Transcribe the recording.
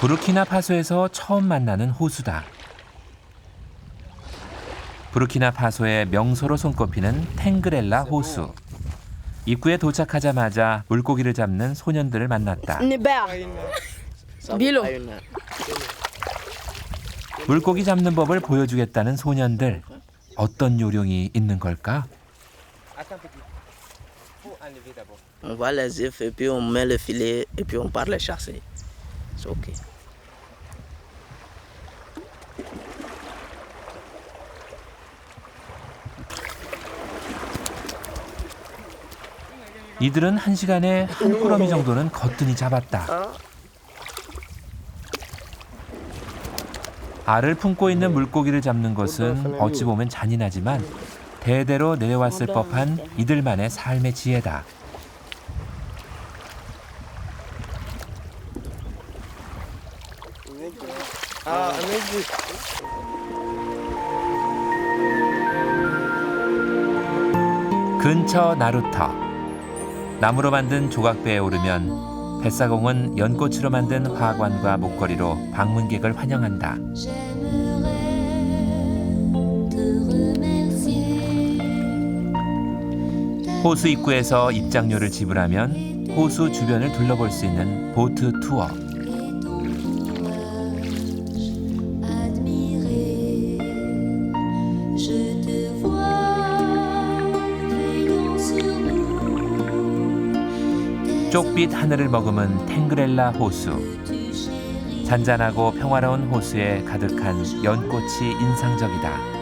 부르키나파소에서 처음 만나는 호수다. 부르키나파소의 명소로 손꼽히는 탱그렐라 호수. 입구에 도착하자마자 물고기를 잡는 소년들을 만났다. Une- 물고기 잡는 법을 보여주겠다는 소년들. 어떤 요령이 있는 걸까? On voit les œufs et puis on met le filet et puis on part les chasser. C'est ok. 이들은 한 시간에 한 꾸러미 정도는 거뜬히 잡았다. 알을 품고 있는 물고기를 잡는 것은 어찌 보면 잔인하지만 대대로 내려왔을 법한 이들만의 삶의 지혜다. Est vu. 근처 나루터. 나무로 만든 조각배에 오르면 뱃사공은 연꽃으로 만든 화관과 목걸이로 방문객을 환영한다. 호수 입구에서 입장료를 지불하면 호수 주변을 둘러볼 수 있는 보트 투어. 쪽빛 하늘을 머금은 탱그렐라 호수. 잔잔하고 평화로운 호수에 가득한 연꽃이 인상적이다.